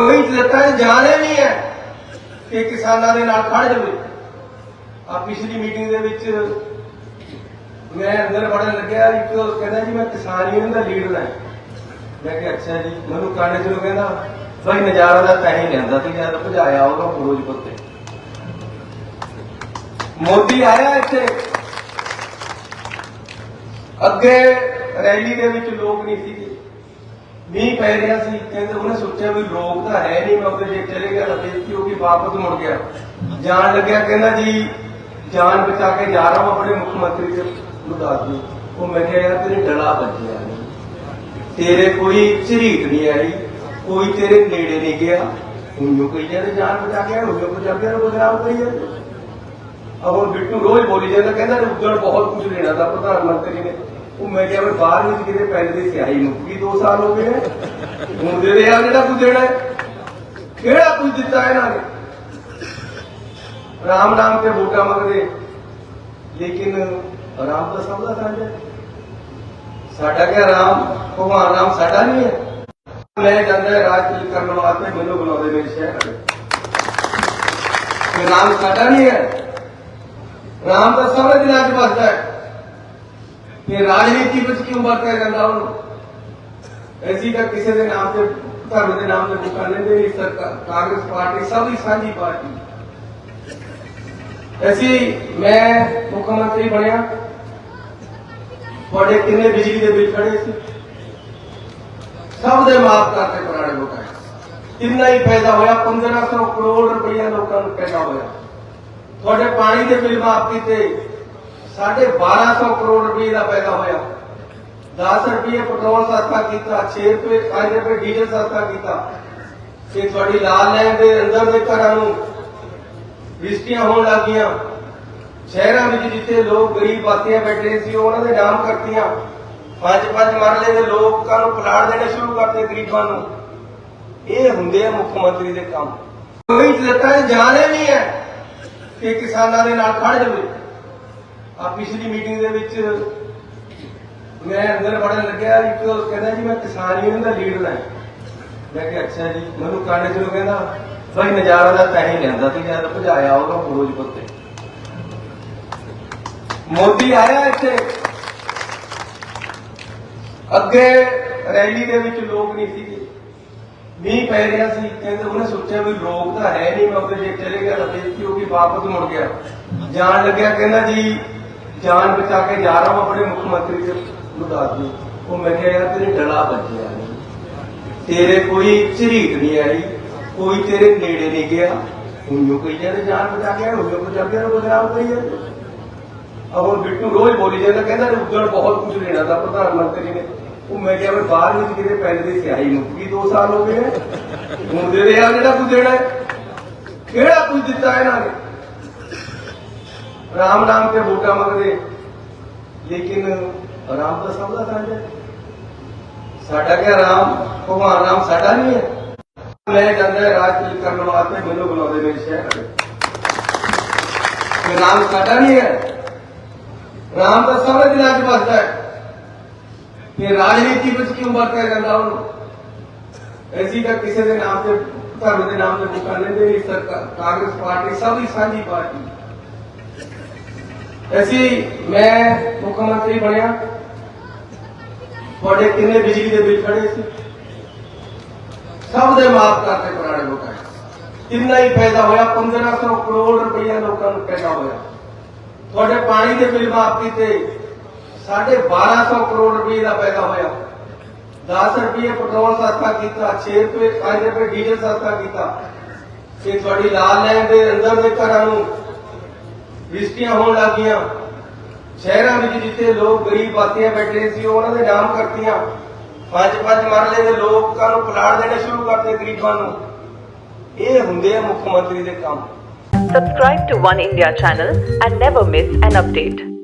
ਕੋਈ ਦਿੱਤਾ ਜਾਣੇ ਨਹੀਂ ਹੈ ਕਿ ਕਿਸਾਨਾਂ ਦੇ ਨਾਲ ਖੜ ਜਾਵੇ। ਆ ਪਿਛਲੀ ਮੀਟਿੰਗ ਦੇ ਵਿੱਚ ਮੈਂ ਅੰਦਰ ਵੜਨ ਲੱਗਿਆ, ਇੱਕ ਕਹਿੰਦਾ ਜੀ, ਮੈਂ ਕਿਸਾਨ ਯੂਨੀਅਨ ਦਾ ਲੀਡਰ ਹਾਂ। ਮੈਂ ਕਿਹਾ, ਅੱਛਾ ਜੀ, ਮੈਨੂੰ ਕਾਂਡੇ ਚਲੋ ਕਹਿੰਦਾ ਭਾਈ ਨਜ਼ਾਰਾ ਦਾ ਪੈਸੇ ਲੈਂਦਾ ਸੀ ਜਦ ਭਜਾਇਆ ਉਹਦਾ ਫਿਰੋਜ਼ਪੁਰ ਤੇ। ਮੋਦੀ ਆਇਆ ਇੱਥੇ। ਅੱਗੇ ਰੈਲੀ ਦੇ ਵਿੱਚ ਲੋਕ ਨਹੀਂ ਸੀਗੇ। ਮੀਂਹ ਪੈ ਰਿਹਾ ਸੀ, ਕਹਿੰਦੇ ਉਹਨੇ ਸੋਚਿਆ ਵੀ ਲੋਕ ਤਾਂ ਹੈ ਨਹੀਂ, ਮੈਂ ਜੇ ਚਲੇ ਗਿਆ ਤਾਂ ਬੇਇੱਜ਼ਤੀ ਹੋ ਗਈ, ਵਾਪਸ ਮੁੜ ਗਿਆ। ਜਾਣ ਲੱਗਿਆ, ਕਹਿੰਦਾ ਜੀ ਜਾਨ ਬਚਾ ਕੇ ਜਾ ਰਹਾ ਹਾਂ ਆਪਣੇ ਮੁੱਖ ਮੰਤਰੀ ਦੇ ਨੂੰ ਉਹ ਮੈਂ ਕਿਹਾ, ਯਾਰ, ਤੇਰੇ ਡਲਾ ਵੱਜਿਆ ਤੇਰੇ ਕੋਈ ਝਰੀਟ ਨਹੀਂ ਆਈ, ਕੋਈ ਤੇਰੇ ਨੇੜੇ ਨਹੀਂ ਗਿਆ। ਹੁਣ ਕਹੀ ਜਾਂਦੇ ਜਾਨ ਬਚਾ ਕੇ ਹੁਣ ਪੰਜਾਬੀਆਂ ਨੂੰ ਬਦਨਾਮ ਕਰੀ ਜਾਂਦੇ। ਅਬ ਉਹ ਬਿੱਟੂ ਰੋਜ਼ ਬੋਲੀ ਜਾਂਦਾ, ਕਹਿੰਦਾ ਨੇ ਉੱਜੜ ਬਹੁਤ ਕੁਝ ਲੈਣਾ ਦਾ ਪ੍ਰਧਾਨ ਮੰਤਰੀ ਨੇ। ਉਹ ਮੈਂ ਕਿਹਾ ਵੀ ਬਾਹਰ ਵਿੱਚ ਕਿਤੇ ਪੈਸੇ ਦੀ ਸਿਆਹੀ ਮੁੱਕ ਗਈ 2 ਸਾਲ ਹੋ ਗਏ ਨੇ। ਹੁਣ ਦੇ ਦੇ ਆ ਜਿਹੜਾ ਕੁਝ ਦੇਣਾ ਕਿਹੜਾ ਕੁਝ ਦਿੱਤਾ ਇਹਨਾਂ ਨੇ? ਰਾਮ ਨਾਮ ਤੇ ਵੋਟਾਂ ਮੰਗਦੇ। ਲੇਕਿਨ ਰਾਮ ਦਾ ਸਭ ਦਾ ਸਾਂਝਾ ਸਾਡਾ ਕਿਆ ਰਾਮ? ਭਗਵਾਨ ਰਾਮ ਸਾਡਾ ਨਹੀਂ ਹੈ। ਮੈਂ ਜਾਂਦਾ ਰਾਜ ਕਰਨ ਵਾਸਤੇ, ਮੈਨੂੰ ਬੁਲਾਉਂਦੇ ਮੇਰੇ ਸ਼ਹਿਰ ਵਾਲੇ। ਰਾਮ ਸਾਡਾ ਨਹੀਂ ਹੈ। ਰਾਮ ਦਾ ਸਾਰੇ ਦਿਨਾਂ ਚ ਵੱਸਦਾ ਹੈ। ਕਿ ਰਾਜਨੀਤੀ ਵਿੱਚ ਕਿਉਂ ਵਰਤਿਆ ਜਾਂਦਾ ਉਹਨੂੰ ਐਸੀ ਤਾਂ ਕਿਸੇ ਦੇ ਨਾਮ ਤੇ, ਧਰਮ ਦੇ ਨਾਮ ਤੇ ਬੁਕਾ ਲੈਂਦੇ ਸਰਕਾਰ ਕਾਂਗਰਸ ਪਾਰਟੀ ਸਭ ਦੀ ਸਾਂਝੀ ਪਾਰਟੀ। ਐਸੀ ਮੈਂ ਮੁੱਖ ਮੰਤਰੀ ਬਣਿਆ। ਤੁਹਾਡੇ ਕਿੰਨੇ ਬਿਜਲੀ ਦੇ ਬਿੱਲ ਖੜੇ ਸੀ? ਸਭ ਦੇ ਮਾਫ ਕਰਤੇ ਪੁਰਾਣੇ ਲੋਕਾਂ ਕਿੰਨਾ ਹੀ ਫਾਇਦਾ ਹੋਇਆ 1500 ਕਰੋੜ ਰੁਪਈਆ ਲੋਕਾਂ ਨੂੰ ਪੈਦਾ ਹੋਇਆ। ਤੁਹਾਡੇ ਪਾਣੀ ਦੇ ਬਿੱਲ ਮਾਫ ਕੀਤੇ। ਸਾਢੇ 1200 ਕਰੋੜ ਰੁਪਏ ਦਾ ਪੈਦਾ ਹੋਇਆ। 10 ਰੁਪਏ ਪੈਟਰੋਲ ਸਸਤਾ ਕੀਤਾ 6 ਰੁਪਏ 5 ਰੁਪਏ ਡੀਜ਼ਲ ਸਸਤਾ ਕੀਤਾ। ਤੇ ਤੁਹਾਡੀ ਲਾਲ ਲੈਣ ਦੇ ਅੰਦਰ ਦੇ ਘਰਾਂ ਨੂੰ ਰਿਸ਼ਤੀਆਂ ਹੋਣ ਲੱਗੀਆਂ ਸ਼ਹਿਰਾਂ ਵਿੱਚ ਜਿੱਥੇ ਲੋਕ ਗਰੀਬ ਬਾਤੀਆਂ ਬੈਠੇ ਸੀ, ਉਹਨਾਂ ਦੇ ਨਾਮ ਕਰਤੀਆਂ ਪੰਜ ਪੰਜ ਮਰਲੇ ਦੇ ਲੋਕਾਂ ਨੂੰ ਪਲਾਟ ਦੇਣੇ ਸ਼ੁਰੂ ਕਰਤੇ ਗਰੀਬਾਂ ਨੂੰ। ਇਹ ਹੁੰਦੇ ਆ ਮੁੱਖ ਮੰਤਰੀ ਦੇ ਕੰਮ। ਕੋਈ ਦਿੱਤਾ ਜਾਣੇ ਨਹੀਂ ਹੈ ਕਿ ਕਿਸਾਨਾਂ ਦੇ ਨਾਲ ਖੜ ਜਾਵੇ। ਆ ਪਿਛਲੀ ਮੀਟਿੰਗ ਦੇ ਵਿੱਚ ਮੈਂ ਅੰਦਰ ਵੜਨ ਲੱਗਿਆ, ਇੱਕ ਕਹਿੰਦਾ ਜੀ, ਮੈਂ ਕਿਸਾਨ ਯੂਨੀਅਨ ਦਾ ਲੀਡਰ ਹਾਂ। ਮੈਂ ਕਿਹਾ, ਅੱਛਾ ਜੀ। ਮੈਨੂੰ ਕਾਂਡੇ ਚਲੋ ਕਹਿੰਦਾ, ਭਾਈ ਨਜ਼ਾਰਾ ਦਾ ਪੈਸੇ ਲੈਂਦਾ ਸੀ ਜਦ ਭਜਾਇਆ ਉਹਦਾ ਫਿਰੋਜ਼ਪੁਰ ਤੇ। ਮੋਦੀ ਆਇਆ ਇੱਥੇ। ਅੱਗੇ ਰੈਲੀ ਦੇ ਵਿੱਚ ਲੋਕ ਨਹੀਂ ਸੀਗੇ। ਮੀਂਹ ਪੈ ਰਿਹਾ ਸੀ, ਕਹਿੰਦੇ ਉਹਨੇ ਸੋਚਿਆ ਵੀ ਲੋਕ ਤਾਂ ਹੈ ਨਹੀਂ, ਮੈਂ ਉਹਦੇ ਜੇ ਚਲੇ ਗਿਆ ਤਾਂ ਬੇਇੱਜ਼ਤੀ ਹੋ ਗਈ ਵਾਪਸ ਮੁੜ ਗਿਆ। ਜਾਣ ਲੱਗਿਆ, ਕਹਿੰਦਾ ਜੀ ਜਾਨ ਬਚਾ ਕੇ ਜਾ ਰਹਾ ਹਾਂ ਆਪਣੇ ਮੁੱਖ ਮੰਤਰੀ ਦੇ ਨੂੰ ਦੱਸ ਉਹ ਮੈਂ ਕਿਹਾ, ਯਾਰ, ਤੇਰੇ ਡਲਾ ਵੱਜਿਆ ਨਹੀਂ ਤੇਰੇ ਕੋਈ ਝਰੀਟ ਨਹੀਂ ਆਈ, ਕੋਈ ਤੇਰੇ ਨੇੜੇ ਨਹੀਂ ਗਿਆ। ਹੁਣ ਕਹੀ ਜਾਂਦੇ, ਜਾਨ ਬਚਾ ਕੇ ਹੁਣ ਪੰਜਾਬੀਆਂ ਨੂੰ ਬਦਨਾਮ ਕਰੀ ਜਾਂਦੇ। ਅਬ ਬਿੱਟੂ ਰੋਜ਼ ਬੋਲੀ ਜਾਂਦਾ, ਕਹਿੰਦਾ ਨੇ ਉੱਜੜ ਬਹੁਤ ਕੁਝ ਲੈਣਾ ਦਾ ਪ੍ਰਧਾਨ ਮੰਤਰੀ ਨੇ। ਉਹ ਮੈਂ ਕਿਹਾ, ਮੈਂ ਬਾਹਰ ਵਿੱਚ ਕਿਤੇ ਪੈਸੇ ਦੀ ਸਿਆਹੀ ਮੁੱਕ ਗਈ 2 ਸਾਲ ਹੋ ਗਏ ਨੇ। ਹੁਣ ਦੇ ਦੇ ਆ ਜਿਹੜਾ ਕੁਝ ਦੇਣਾ ਕਿਹੜਾ ਕੁਝ ਦਿੱਤਾ ਇਹਨਾਂ ਨੇ? ਰਾਮ ਨਾਮ ਤੇ ਵੋਟਾਂ ਮੰਗਦੇ। ਲੇਕਿਨ ਰਾਮ ਦਾ ਸਭ ਦਾ ਸਾਂਝਾ ਸਾਡਾ ਕਿਆ ਰਾਮ? ਭਗਵਾਨ ਰਾਮ ਸਾਡਾ ਨਹੀਂ ਹੈ। ਲੈ ਜਾਂਦਾ ਹੈ ਕਰਨ ਵਾਸਤੇ, ਮੈਨੂੰ ਬੁਲਾਉਂਦੇ ਮੇਰੇ ਸ਼ਹਿਰ ਵਾਲੇ। ਰਾਮ ਸਾਡਾ ਨਹੀਂ ਹੈ। ਰਾਮ ਦਾ ਸਾਰੇ ਦਿਨਾਂ ਚ ਵੱਸਦਾ ਹੈ। ਕਿ ਰਾਜਨੀਤੀ ਵਿੱਚ ਕਿਉਂ ਵਰਤਿਆ ਜਾਂਦਾ ਉਹਨੂੰ? ਐਸੀ ਤਾਂ ਕਿਸੇ ਦੇ ਨਾਮ ਤੇ, ਧਰਮ ਦੇ ਨਾਮ ਤੇ ਬੁਕਾ ਲੈਂਦੇ ਨਹੀਂ। ਸਰਕਾਰ, ਕਾਂਗਰਸ ਪਾਰਟੀ, ਸਭ ਦੀ ਸਾਂਝੀ ਪਾਰਟੀ। ਅਸੀਂ, ਮੈਂ ਮੁੱਖ ਮੰਤਰੀ ਬਣਿਆ। ਤੁਹਾਡੇ ਕਿੰਨੇ ਬਿਜਲੀ ਦੇ ਬਿੱਲ ਖੜੇ ਸੀ? ਸਭ ਦੇ ਮਾਫ ਕਰਤੇ ਪੁਰਾਣੇ ਲੋਕਾਂ ਕਿੰਨਾ ਹੀ ਫਾਇਦਾ ਹੋਇਆ 1500 ਕਰੋੜ ਰੁਪਈਆ ਲੋਕਾਂ ਨੂੰ ਫਾਇਦਾ ਹੋਇਆ। ਤੁਹਾਡੇ ਪਾਣੀ ਦੇ ਬਿੱਲ ਮਾਫ ਕੀਤੇ ਸਾਢੇ 1200 ਕਰੋੜ ਰੁਪਏ ਦਾ ਫਾਇਦਾ ਹੋਇਆ। 10 ਰੁਪਏ ਪੈਟਰੋਲ ਸਸਤਾ ਕੀਤਾ 6 ਰੁਪਏ 5 ਰੁਪਏ ਡੀਜ਼ਲ ਸਸਤਾ ਕੀਤਾ। ਤੇ ਤੁਹਾਡੀ ਲਾਲ ਲਾਈਨ ਦੇ ਅੰਦਰ ਦੇ ਘਰਾਂ ਨੂੰ ਰਿਸ਼ਤੀਆਂ ਹੋਣ ਲੱਗੀਆਂ ਸ਼ਹਿਰਾਂ ਵਿੱਚ ਜਿੱਥੇ ਲੋਕ ਗਰੀਬ ਬਾਤੀਆਂ ਬੈਠੇ ਸੀ ਉਹਨਾਂ ਦੇ ਨਾਮ ਕਰਤੀਆਂ। ਪੰਜ ਪੰਜ ਮਰਲੇ ਦੇ ਲੋਕਾਂ ਨੂੰ ਪਲਾਟ ਦੇਣੇ ਸ਼ੁਰੂ ਕਰਤੇ ਗਰੀਬਾਂ ਨੂੰ। ਇਹ ਹੁੰਦੇ ਆ ਮੁੱਖ ਮੰਤਰੀ ਦੇ ਕੰਮ। Subscribe to One India channel and never miss an update.